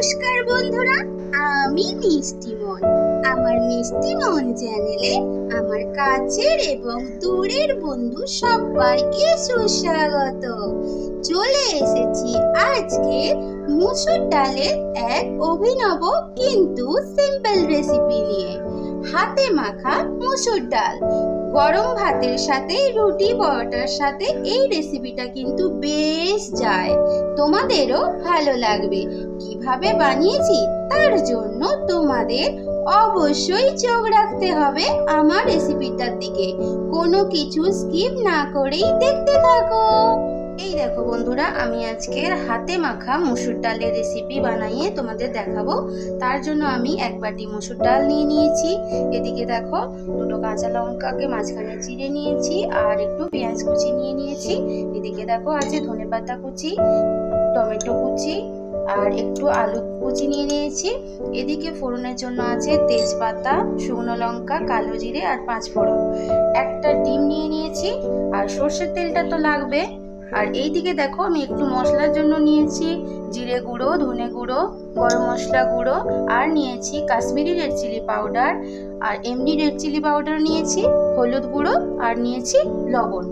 নমস্কার বন্ধুরা, আমি মিষ্টি মন। আমার মিষ্টি মন চ্যানেলে আমার কাছের এবং দূরের বন্ধু সবাইকে সুস্বাগত। চলে এসেছি আজকে মুসুর ডালের এক অভিনব কিন্তু সিম্পল রেসিপি নিয়ে। হাতে মাখা মুসুর ডাল। গরম ভাতের সাথে, রুটি পরোটার সাথে এই রেসিপিটা কিন্তু বেশ যায়। তোমাদেরও ভালো লাগবে। কীভাবে বানিয়েছি তার জন্য তোমাদের অবশ্যই চোখ রাখতে হবে আমার রেসিপিটার দিকে। কোনো কিছু স্কিপ না করেই দেখতে থাকো। এই দেখো বন্ধুরা, আমি আজকের হাতে মাখা মুসুর ডালের রেসিপি বানাইয়ে তোমাদের দেখাবো। তার জন্য আমি এক বাটি মুসুর ডাল নিয়ে নিয়েছি। এদিকে দেখো, দুটো কাঁচা লঙ্কাকে মাঝখানে চিড়ে নিয়েছি আর একটু পেঁয়াজ কুচি নিয়ে নিয়েছি। এদিকে দেখো আছে ধনেপাতা কুচি, টমেটো কুচি আর একটু আলু কুচি নিয়ে নিয়েছি। এদিকে ফোড়নের জন্য আছে তেজপাতা, শুকনো লঙ্কা, কালো জিরে আর পাঁচ ফোড়ন একটা ডিম নিয়ে নিয়েছি আর সর্ষের তেলটা তো লাগবে। আর এই দিকে দেখো আমি একটু মশলার জন্য নিয়েছি জিরে গুঁড়ো, ধনে গুঁড়ো, গরম মশলা গুঁড়ো, আর নিয়েছি কাশ্মীরি রেড চিলি পাউডার। আর এমনি রেড চিলি পাউডার নিয়েছি, হলুদ গুঁড়ো, আর নিয়েছি লবণ।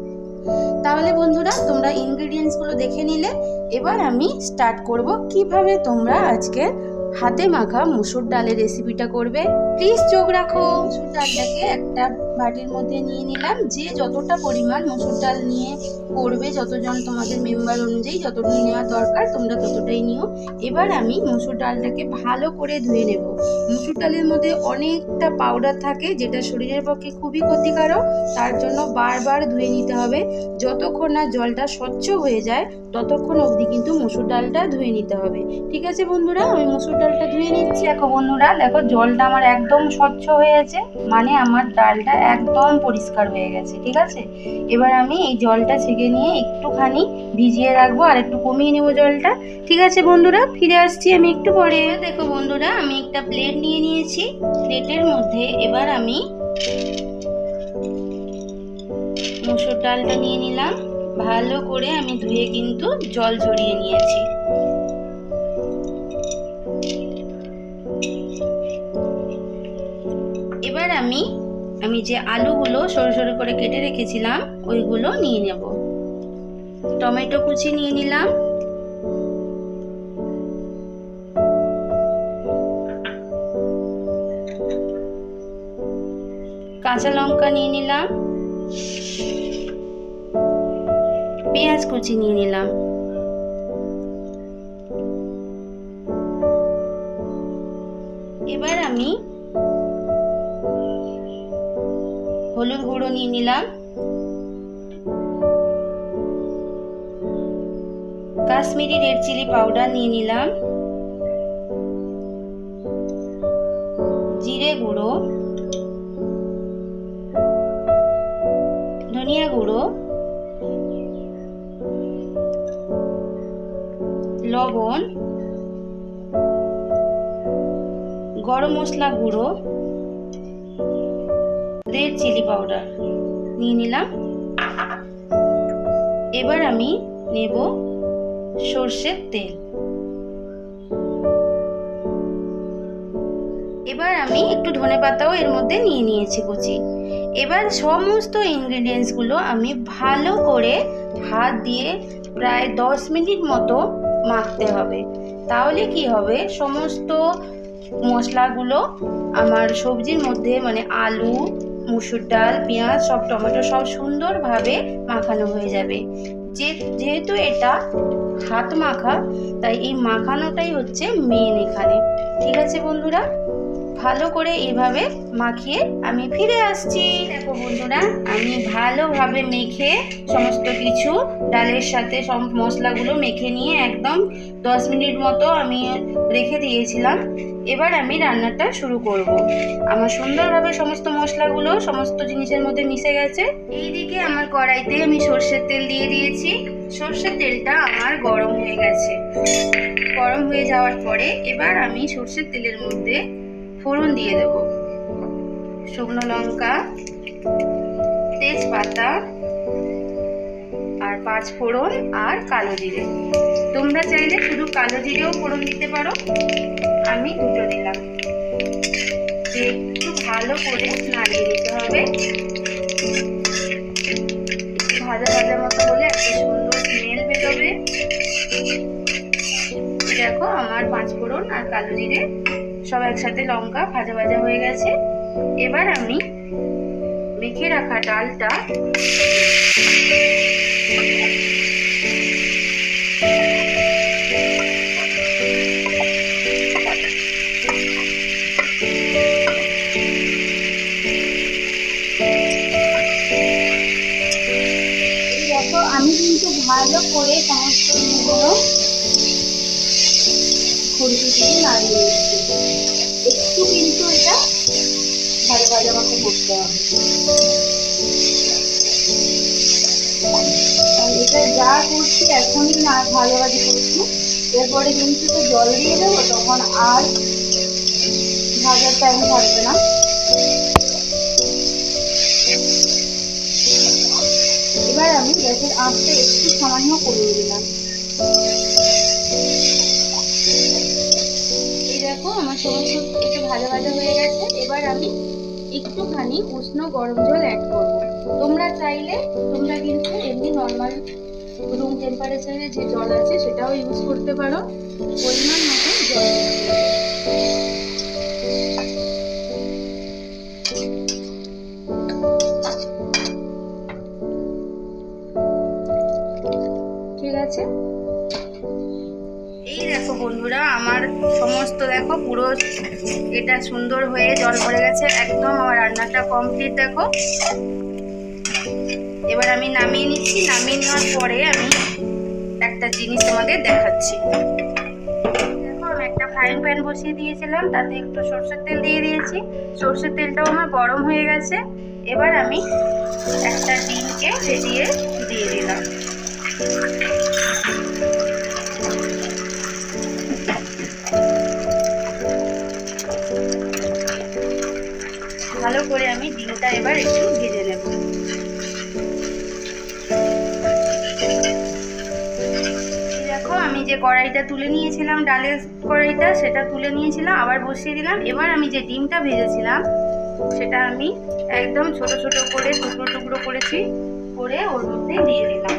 তাহলে বন্ধুরা, তোমরা ইনগ্রিডিয়েন্টসগুলো দেখে নিলে। এবার আমি স্টার্ট করব কীভাবে তোমরা আজকে হাতে মাখা মুসুর ডালের রেসিপিটা করবে। প্লিজ চোখ রাখো। মুসুর ডালটাকে একটা বাটির মধ্যে নিয়ে নিলাম। যে যতটা পরিমাণ মসুর ডাল নিয়ে করবে, যতজন তোমাদের মেম্বার অনুযায়ী যতটা নেওয়া দরকার, তোমরা ততটাই নিও। এবার আমি মুসুর ডালটাকে ভালো করে ধুয়ে নেব। মুসুর ডালের মধ্যে অনেকটা পাউডার থাকে, যেটা শরীরের পক্ষে খুবই ক্ষতিকারক। তার জন্য বারবার ধুয়ে নিতে হবে। যতক্ষণ না জলটা স্বচ্ছ হয়ে যায়, ততক্ষণ অবধি কিন্তু মসুর ডালটা ধুয়ে নিতে হবে। ঠিক আছে বন্ধুরা? আমি মুসুর ডালটা ধুয়ে নিচ্ছি। এখন বন্ধুরা, দেখো জলটা আমার একদম স্বচ্ছ হয়ে গেছে। মানে আমার ডালটা একদম পরিষ্কার হয়ে গেছে, ঠিক আছে? এবার আমি এই জলটা ছেঁকে নিয়ে একটুখানি ভিজিয়ে রাখব আর একটু কমিয়ে নেব জলটা, ঠিক আছে বন্ধুরা? ফিরে আসছি আমি একটু পরে। দেখো বন্ধুরা, আমি একটা প্লেট নিয়ে নিয়েছি। প্লেটের মধ্যে এবার আমি মুসুর ডালটা নিয়ে নিলাম। ভালো করে আমি ধুয়ে কিন্তু জল ঝরিয়ে নিয়েছি। এবার আমি আমি যে আলুগুলো সরু সরু করে কেটে রেখেছিলাম, ওইগুলো নিয়ে নেব। টমেটো কুচি নিয়ে নিলাম। কাঁচা লঙ্কা নিয়ে নিলাম। পেঁয়াজ কুচি নিয়ে নিলাম। হলুদ গুঁড়ো নিয়ে নিলাম। কাশ্মীরি রেড চিলি পাউডার নিয়ে নিলাম। জিরে গুঁড়ো। ধনিয়া গুঁড়ো। লবণ। গরম মশলা গুঁড়ো। রেড চিলি পাউডার নিয়ে নিলাম। এবার আমি নেব সর্ষের তেল। এবার আমি একটু ধনে পাতাও এর মধ্যে নিয়ে নিয়েছি কুচি। এবার সমস্ত ইনগ্রিডিয়েন্টসগুলো আমি ভালো করে হাত দিয়ে প্রায় দশ মিনিট মতো মাখতে হবে। তাহলে কি হবে? সমস্ত মশলাগুলো আমার সবজির মধ্যে মানে আলু মুসুর ডাল, পেঁয়াজ, সব টমেটো সব সুন্দরভাবে মাখানো হয়ে যাবে। যে, যেহেতু এটা হাত মাখা, তাই এই মাখানোটাই হচ্ছে মেন এখানে। ঠিক আছে বন্ধুরা? ভালো করে এইভাবে মাখিয়ে আমি ফিরে আসছি। দেখো বন্ধুরা, আমি ভালোভাবে মেখে সমস্ত কিছু ডালের সাথে সব মশলাগুলো মেখে নিয়ে একদম দশ মিনিট মতো আমি রেখে দিয়েছিলাম। এবার আমি রান্নাটা শুরু করব। আমার সুন্দরভাবে সমস্ত মশলাগুলো, সমস্ত জিনিসের মধ্যে মিশে গেছে। এইদিকে আমার কড়াইতে আমি সর্ষের তেল দিয়ে দিয়েছি। সর্ষের তেলটা আমার গরম হয়ে গেছে। গরম হয়ে যাওয়ার পরে এবার আমি সর্ষের তেলের মধ্যে ফোড়ন দিয়ে দেব। শুকনো লঙ্কা, তেজপাতা আর পাঁচ ফোড়ন আর কালো জিরে। তোমরা চাইলে শুধু কালো জিরেও ফোড়ন দিতে পারো। আমি দুটো দিলাম। একটু ভালো করে নাড়িয়ে দিতে হবে। দেখো, আমার পাঁচ ফোড়ন আর কালো জিরে, সব একসাথে লঙ্কা ভাজা ভাজা হয়ে গেছে। এবার আমি মেখে রাখা ডালটা আমি কিন্তু ভালো করে সমস্ত খুরপি দিয়ে নাড়িয়ে একটু কিন্তু এটা ভালো ভালো আমাকে করতে হবে। এটা যা করছি এখনই না ভালোভাবে করছি। এরপরে কিন্তু তো জল দিয়ে দেবো, তখন আর ভাজার টাইম থাকবে না। এবার আমি গ্যাসের আঁচটা একটু সামান্য কমিয়ে দিলাম। আমার সমস্ত কিছু ভালো ভালো হয়ে গেছে। এবার আমি একটুখানি উষ্ণ গরম জল অ্যাড করব। তোমরা চাইলে, তোমরা কিন্তু এমনি নর্মাল রুম টেম্পারেচারে যে জল আছে সেটাও ইউজ করতে পারো। পরিমাণ এটা সুন্দর হয়ে জল পড়ে গেছে, একদম আমার রান্নাটা কমপ্লিট দেখো। এবার আমি নামিয়ে নিচ্ছি, নামিয়ে নেওয়ার পরে আমি একটা জিনিস তোমাদের দেখাচ্ছি। দেখো, আমি একটা ফ্রাইং প্যান বসিয়ে দিয়েছিলাম, তাতে একটু সর্ষের তেল দিয়ে দিয়েছি। সর্ষের তেলটাও আমার গরম হয়ে গেছে। এবার আমি একটা ডিমকে ফেটিয়ে দিয়ে দিলাম। আমি যে কড়াইটা তুলে নিয়েছিলাম, ডালের কড়াইটা সেটা তুলে নিয়েছিলাম, আবার বসিয়ে দিলাম। এবার আমি যে ডিমটা ভেজেছিলাম, সেটা আমি একদম ছোট ছোট করে, টুকরো টুকরো করেছি, করে ওর মধ্যে দিয়ে দিলাম।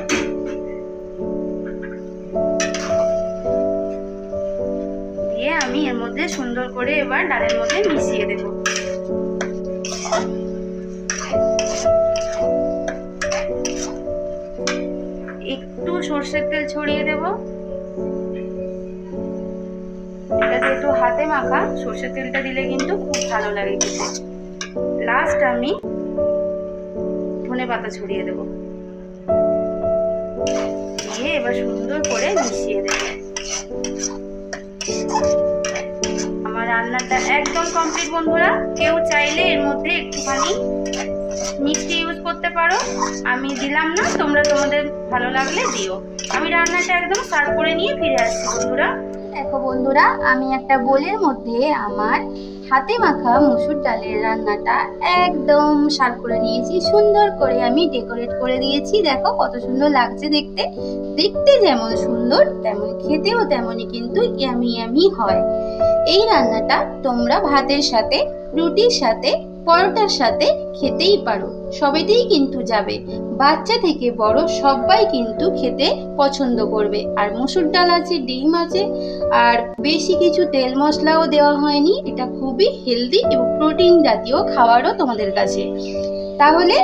দিয়ে আমি এর মধ্যে সুন্দর করে এবার ডালের মধ্যে মিশিয়ে দেব। একটু সর্ষের তেল ছড়িয়ে দেব। এটাতে যেহেতু হাতে মাখা। সর্ষের তেলটা দিলে কিন্তু খুব ভালো লাগে খেতে। লাস্ট আমি ধনে পাতা ছড়িয়ে দেব। দিয়ে এবার সুন্দর করে মিশিয়ে দেব। আমার রান্নাটা একদম কমপ্লিট বন্ধুরা। কেউ চাইলে এর মধ্যে একটুখানি মিষ্টি ইউজ করতে পারো। আমি দিলাম না, তোমরা তোমাদের ভালো লাগলে দিও। আমি রান্নাটা একদম সার্ভ করে নিয়ে ফিরে আসছি বন্ধুরা। দেখো বন্ধুরা, আমি একটা বোলের মধ্যে আমার হাতে মাখা মুসুর ডালের রান্নাটা একদম সার্ভ করে নিয়েছি। সুন্দর করে আমি ডেকোরেট করে দিয়েছি। দেখো কত সুন্দর লাগছে দেখতে। দেখতে যেমন সুন্দর, তেমন খেতেও তেমনই কিন্তু ইয়ামি ইয়ামি হয়। এই রান্নাটা তোমরা ভাতের সাথে, রুটির সাথে পরোটার সাথে খেতেই পারো। সবেতেই কিন্তু যাবে। বাচ্চা থেকে বড় সবাই কিন্তু খেতে পছন্দ করবে। আর মুসুর ডাল আছে, ডিম আছে, আর বেশি কিছু তেল মশলাও দেওয়া হয়নি। এটা খুবই হেলদি এবং প্রোটিন জাতীয় খাবারও তোমাদের কাছে। তাহলে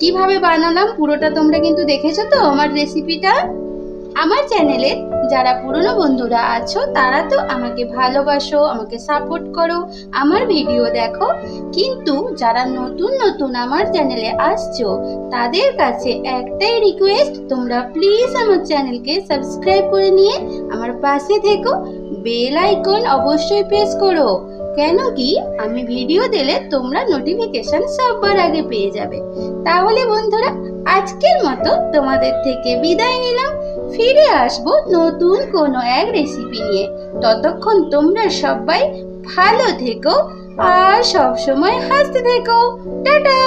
কীভাবে বানালাম পুরোটা তোমরা কিন্তু দেখেছ তো আমার রেসিপিটা আমার চ্যানেলে যারা পুরনো বন্ধুরা আছো, তারা তো আমাকে ভালোবাসো, আমাকে সাপোর্ট করো, আমার ভিডিও দেখো। কিন্তু যারা নতুন নতুন আমার চ্যানেলে আসছো, তাদের কাছে একটাই রিকোয়েস্ট তোমরা প্লিজ আমার চ্যানেলকে সাবস্ক্রাইব করে নিয়ে আমার পাশে থেকো বেল আইকন অবশ্যই প্রেস করো। কেন কি, আমি ভিডিও দিলে তোমরা নোটিফিকেশন সবার আগে পেয়ে যাবে। তাহলে বন্ধুরা, আজকের মতো তোমাদের থেকে বিদায় নিলাম। ফিরে আসব নতুন কোনো এক রেসিপি নিয়ে। ততক্ষণ তোমরা সবাই ভালো থেকো আর সবসময় হাসতে থেকো। টাটা!